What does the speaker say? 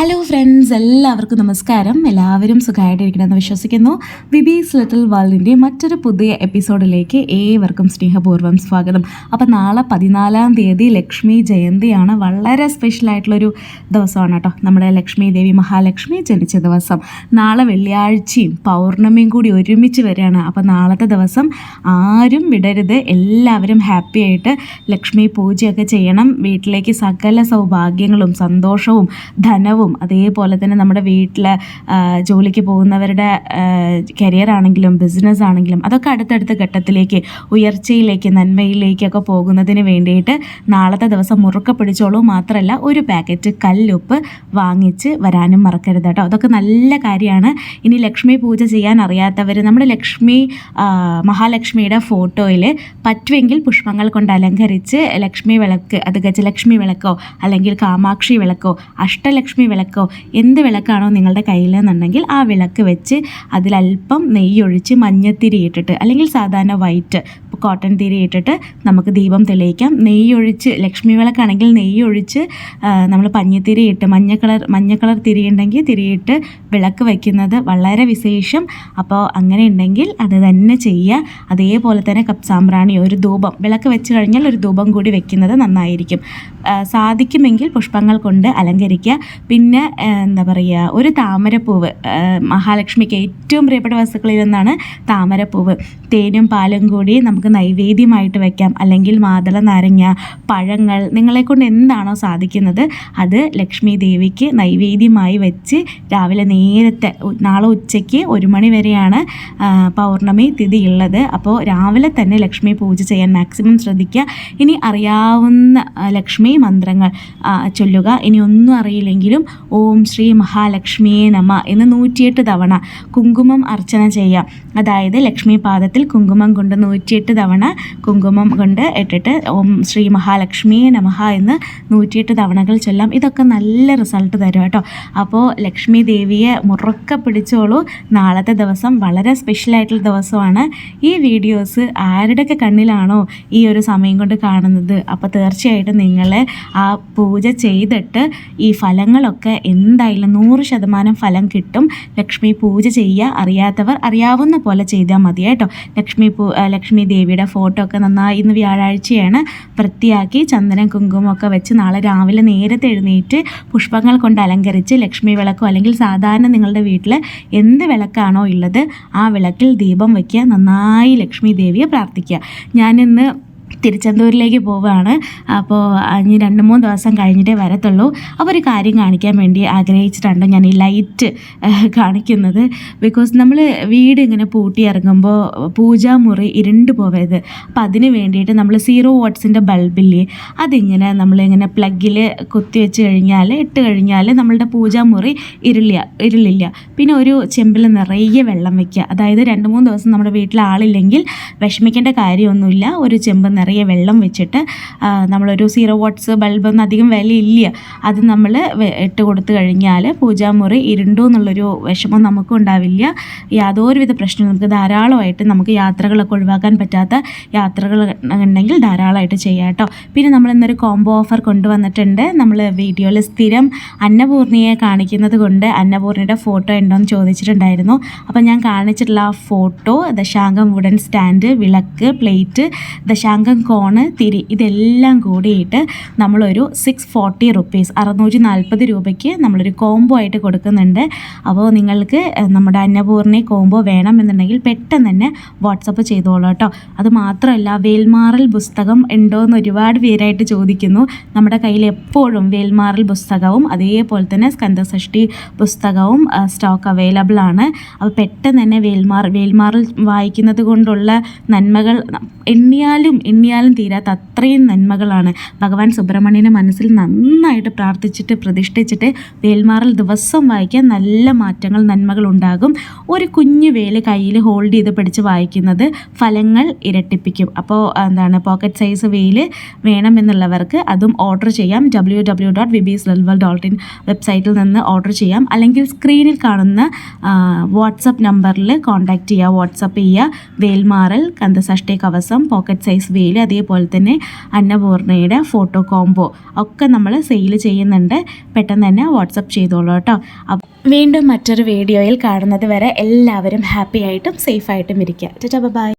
Hello friends എല്ലാവർക്കും നമസ്കാരം. എല്ലാവരും സുഖമായിട്ടിരിക്കണമെന്ന് വിശ്വസിക്കുന്നു. വിബീസ് ലിറ്റിൽ വേൾഡിന്റെ മറ്റൊരു പുതിയ എപ്പിസോഡിലേക്ക് ഏവർക്കും സ്നേഹപൂർവം സ്വാഗതം. അപ്പോൾ നാളെ പതിനാലാം തീയതി ലക്ഷ്മി ജയന്തിയാണ്. വളരെ സ്പെഷ്യൽ സ്പെഷ്യലായിട്ടുള്ളൊരു ദിവസമാണ് കേട്ടോ. നമ്മുടെ ലക്ഷ്മി ദേവി മഹാലക്ഷ്മി ജനിച്ച ദിവസം. നാളെ വെള്ളിയാഴ്ചയും പൗർണമിയും കൂടി ഒരുമിച്ച് വരികയാണ്. അപ്പോൾ നാളത്തെ ദിവസം ആരും വിടരുത്. എല്ലാവരും ഹാപ്പി ആയിട്ട് ലക്ഷ്മി പൂജയൊക്കെ ചെയ്യണം. വീട്ടിലേക്ക് സകല സൗഭാഗ്യങ്ങളും സന്തോഷവും ധനവും അതേപോലെ തന്നെ നമ്മുടെ വീട്ടിൽ ജോലിക്ക് പോകുന്നവരുടെ കരിയർ ആണെങ്കിലും ബിസിനസ് ആണെങ്കിലും അതൊക്കെ അടുത്തടുത്ത ഘട്ടത്തിലേക്ക് ഉയർച്ചയിലേക്ക് നന്മയിലേക്കൊക്കെ പോകുന്നതിന് വേണ്ടിയിട്ട് നാളത്തെ ദിവസം മുറുക്ക പിടിച്ചോളൂ. മാത്രമല്ല ഒരു പാക്കറ്റ് കല്ലുപ്പ് വാങ്ങിച്ച് വരാനും മറക്കരുത് കേട്ടോ. അതൊക്കെ നല്ല കാര്യമാണ്. ഇനി ലക്ഷ്മി പൂജ ചെയ്യാൻ അറിയാത്തവർ നമ്മുടെ ലക്ഷ്മി മഹാലക്ഷ്മിയുടെ ഫോട്ടോയിൽ പറ്റുമെങ്കിൽ പുഷ്പങ്ങൾ കൊണ്ട് അലങ്കരിച്ച് ലക്ഷ്മി വിളക്ക് അത് ഗജലക്ഷ്മി വിളക്കോ അല്ലെങ്കിൽ കാമാക്ഷി വിളക്കോ അഷ്ടലക്ഷ്മി വിളക്കോ എന്ത് വിളക്കാണോ നിങ്ങളുടെ കയ്യിലെന്നുണ്ടെങ്കിൽ ആ വിളക്ക് വെച്ച് അതിലല്പം നെയ്യൊഴിച്ച് മഞ്ഞത്തിരി ഇട്ടിട്ട് അല്ലെങ്കിൽ സാധാരണ വൈറ്റ് കോട്ടൺ തിരി ഇട്ടിട്ട് നമുക്ക് ദീപം തെളിയിക്കാം. നെയ്യൊഴിച്ച് ലക്ഷ്മി വിളക്കാണെങ്കിൽ നെയ്യൊഴിച്ച് നമ്മൾ പഞ്ഞിത്തിരി ഇട്ട് മഞ്ഞ കളർ മഞ്ഞ കളർ തിരി ഉണ്ടെങ്കിൽ തിരിയിട്ട് വിളക്ക് വയ്ക്കുന്നത് വളരെ വിശേഷം. അപ്പോൾ അങ്ങനെ ഉണ്ടെങ്കിൽ അത് തന്നെ ചെയ്യുക. അതേപോലെ തന്നെ കപ്പ് സാമ്പ്രാണി ഒരു ധൂപം വിളക്ക് വെച്ച് കഴിഞ്ഞാൽ ഒരു ധൂപം കൂടി വെക്കുന്നത് നന്നായിരിക്കും. സാധിക്കുമെങ്കിൽ പുഷ്പങ്ങൾ കൊണ്ട് അലങ്കരിക്കുക. പിന്നെ എന്താ പറയുക ഒരു താമരപ്പൂവ് മഹാലക്ഷ്മിക്ക് ഏറ്റവും പ്രിയപ്പെട്ട വസ്തുക്കളിൽ ഒന്നാണ് താമരപ്പൂവ്. തേനും പാലും കൂടി നമുക്ക് നൈവേദ്യമായിട്ട് വയ്ക്കാം അല്ലെങ്കിൽ മാതള നാരങ്ങ പഴങ്ങൾ നിങ്ങളെ കൊണ്ട് എന്താണോ സാധിക്കുന്നത് അത് ലക്ഷ്മി ദേവിക്ക് നൈവേദ്യമായി വെച്ച് രാവിലെ നേരത്തെ നാളെ ഉച്ചയ്ക്ക് ഒരു മണി വരെയാണ് പൗർണമി തിഥി ഉള്ളത് അപ്പോൾ രാവിലെ തന്നെ ലക്ഷ്മി പൂജ ചെയ്യാൻ മാക്സിമം ശ്രദ്ധിക്കുക. ഇനി അറിയാവുന്ന ലക്ഷ്മി മന്ത്രങ്ങൾ ചൊല്ലുക. ഇനി ഒന്നും അറിയില്ലെങ്കിലും ഓം ശ്രീ മഹാലക്ഷ്മിയെ നമ എന്ന് നൂറ്റിയെട്ട് തവണ കുങ്കുമം അർച്ചന ചെയ്യാം. അതായത് ലക്ഷ്മി പാദത്തിൽ കുങ്കുമം കൊണ്ട് നൂറ്റിയെട്ട് തവണ കുങ്കുമം കൊണ്ട് ഇട്ടിട്ട് ഓം ശ്രീ മഹാലക്ഷ്മിയെ നമഹ എന്ന് നൂറ്റിയെട്ട് തവണകൾ ചൊല്ലാം. ഇതൊക്കെ നല്ല റിസൾട്ട് തരും കേട്ടോ. അപ്പോൾ ലക്ഷ്മി ദേവിയെ മുറുക്ക പിടിച്ചോളൂ. നാളത്തെ ദിവസം വളരെ സ്പെഷ്യലായിട്ടുള്ള ദിവസമാണ്. ഈ വീഡിയോസ് ആരുടെയൊക്കെ കണ്ണിലാണോ ഈ ഒരു സമയം കൊണ്ട് കാണുന്നത്? അപ്പോൾ തീർച്ചയായിട്ടും നിങ്ങൾ ആ പൂജ ചെയ്തിട്ട് ഈ ഫലങ്ങളൊക്കെ എന്തായാലും നൂറ് ശതമാനം ഫലം കിട്ടും. ലക്ഷ്മി പൂജ ചെയ്യുക അറിയാത്തവർ അറിയാവുന്ന പോലെ ചെയ്താൽ മതി കേട്ടോ. ലക്ഷ്മി പൂ ലക്ഷ്മി ലക്ഷ്മി ദേവിയുടെ ഫോട്ടോ ഒക്കെ നന്നായി ഇന്ന് വ്യാഴാഴ്ചയാണ് വൃത്തിയാക്കി ചന്ദനം കുങ്കുമൊക്കെ വെച്ച് നാളെ രാവിലെ നേരത്തെ എഴുന്നേറ്റ് പുഷ്പങ്ങൾ കൊണ്ട് അലങ്കരിച്ച് ലക്ഷ്മി വിളക്കോ അല്ലെങ്കിൽ സാധാരണ നിങ്ങളുടെ വീട്ടിൽ എന്ത് വിളക്കാണോ ഉള്ളത് ആ വിളക്കിൽ ദീപം വയ്ക്കുക നന്നായി ലക്ഷ്മി ദേവിയെ പ്രാർത്ഥിക്കുക. ഞാനിന്ന് തിരുച്ചെന്തൂരിലേക്ക് പോവുകയാണ്. അപ്പോൾ ഇനി രണ്ട് മൂന്ന് ദിവസം കഴിഞ്ഞിട്ടേ വരത്തുള്ളൂ. അപ്പോൾ ഒരു കാര്യം കാണിക്കാൻ വേണ്ടി ആഗ്രഹിച്ചിട്ടുണ്ട് ഞാൻ ഈ ലൈറ്റ് കാണിക്കുന്നത്. ബിക്കോസ് നമ്മൾ വീട് ഇങ്ങനെ പൂട്ടി ഇറങ്ങുമ്പോൾ പൂജാമുറി ഇരുണ്ട് പോവരുത്. അപ്പോൾ അതിന് വേണ്ടിയിട്ട് നമ്മൾ സീറോ വാട്ട്സിന്റെ ബൾബില്ലേ അതിങ്ങനെ നമ്മളിങ്ങനെ പ്ലഗിൽ കുത്തി വെച്ച് കഴിഞ്ഞാൽ ഇട്ട് കഴിഞ്ഞാൽ നമ്മളുടെ പൂജാമുറി ഇരുളില്ല ഇരുളില്ല. പിന്നെ ഒരു ചെമ്പിൽ നിറയെ വെള്ളം വയ്ക്കുക അതായത് രണ്ട് മൂന്ന് ദിവസം നമ്മുടെ വീട്ടിൽ ആളില്ലെങ്കിൽ വിഷമിക്കേണ്ട കാര്യമൊന്നുമില്ല. ഒരു ചെമ്പ് നിറയെ വെള്ളം വെച്ചിട്ട് നമ്മളൊരു സീറോ വാട്ട്സ് ബൾബൊന്നും അധികം വിലയില്ല. അത് നമ്മൾ ഇട്ട് കൊടുത്തു കഴിഞ്ഞാൽ പൂജാമുറി ഇരുണ്ടു എന്നുള്ളൊരു വിഷമം നമുക്കും ഉണ്ടാവില്ല. യാതൊരുവിധ പ്രശ്നവും നമുക്ക് ധാരാളമായിട്ട് നമുക്ക് യാത്രകളൊക്കെ ഒഴിവാക്കാൻ പറ്റാത്ത യാത്രകൾ ഉണ്ടെങ്കിൽ ധാരാളമായിട്ട് ചെയ്യാം കേട്ടോ. പിന്നെ നമ്മൾ ഇന്നൊരു കോംബോ ഓഫർ കൊണ്ടുവന്നിട്ടുണ്ട്. നമ്മൾ വീഡിയോയിൽ സ്ഥിരം അന്നപൂർണിയെ കാണിക്കുന്നത് കൊണ്ട് അന്നപൂർണിയുടെ ഫോട്ടോ ഉണ്ടോ എന്ന് ചോദിച്ചിട്ടുണ്ടായിരുന്നു. അപ്പോൾ ഞാൻ കാണിച്ചിട്ടുള്ള ആ ഫോട്ടോ ദശാങ്കം വുഡൻ സ്റ്റാൻഡ് വിളക്ക് പ്ലേറ്റ് ദശാംഗം കോണ് തിരി ഇതെല്ലാം കൂടിയിട്ട് നമ്മളൊരു സിക്സ് ഫോർട്ടി റുപ്പീസ് അറുന്നൂറ്റി നാൽപ്പത് രൂപയ്ക്ക് നമ്മളൊരു കോംബോ ആയിട്ട് കൊടുക്കുന്നുണ്ട്. അപ്പോൾ നിങ്ങൾക്ക് നമ്മുടെ അന്നപൂർണി കോംബോ വേണമെന്നുണ്ടെങ്കിൽ പെട്ടെന്ന് തന്നെ വാട്സപ്പ് ചെയ്തോളൂ കേട്ടോ. അത് മാത്രമല്ല വേൽമാറൽ പുസ്തകം ഉണ്ടോ എന്ന് ഒരുപാട് പേരായിട്ട് ചോദിക്കുന്നു. നമ്മുടെ കയ്യിൽ എപ്പോഴും വേൽമാറൽ പുസ്തകവും അതേപോലെ തന്നെ സ്കന്ധസൃഷ്ടി പുസ്തകവും സ്റ്റോക്ക് അവൈലബിൾ ആണ്. അപ്പോൾ പെട്ടെന്ന് തന്നെ വേൽമാർ വേൽമാറൽ വായിക്കുന്നത് കൊണ്ടുള്ള നന്മകൾ എണ്ണിയാലും എണ്ണിയാലും തീരാത്ത അത്രയും നന്മകളാണ്. ഭഗവാൻ സുബ്രഹ്മണ്യനെ മനസ്സിൽ നന്നായിട്ട് പ്രാർത്ഥിച്ചിട്ട് പ്രതിഷ്ഠിച്ചിട്ട് വേൽമാറൽ ദിവസം വായിക്കാൻ നല്ല മാറ്റങ്ങൾ നന്മകൾ ഉണ്ടാകും. ഒരു കുഞ്ഞു വേൽ കയ്യിൽ ഹോൾഡ് ചെയ്ത് പിടിച്ച് വായിക്കുന്നത് ഫലങ്ങൾ ഇരട്ടിപ്പിക്കും. അപ്പോൾ എന്താണ് പോക്കറ്റ് സൈസ് വെയിൽ വേണമെന്നുള്ളവർക്ക് അതും ഓർഡർ ചെയ്യാം. ഡബ്ല്യൂ ഡബ്ല്യൂ ഡോട്ട് വിബീസ് ലെൽവൽ ഡോട്ട് ഇൻ വെബ്സൈറ്റിൽ നിന്ന് ഓർഡർ ചെയ്യാം. അല്ലെങ്കിൽ സ്ക്രീനിൽ കാണുന്ന വാട്സപ്പ് നമ്പറിൽ കോൺടാക്റ്റ് ചെയ്യുക വാട്സപ്പ് ചെയ്യുക. വേൽമാറൽ കന്തസഷ്ടി കവസം പോക്കറ്റ് സൈസ് വെയിൽ അതേപോലെ തന്നെ അന്നപൂർണയുടെ ഫോട്ടോ കോംബോ ഒക്കെ നമ്മൾ സെയിൽ ചെയ്യുന്നുണ്ട്. പെട്ടെന്ന് തന്നെ വാട്സപ്പ് ചെയ്തോളൂ കേട്ടോ. വീണ്ടും മറ്റൊരു വീഡിയോയിൽ കാണുന്നത് വരെ എല്ലാവരും ഹാപ്പി ആയിട്ടും സേഫായിട്ടും ഇരിക്കുക. ഇരിക്കുക ബൈ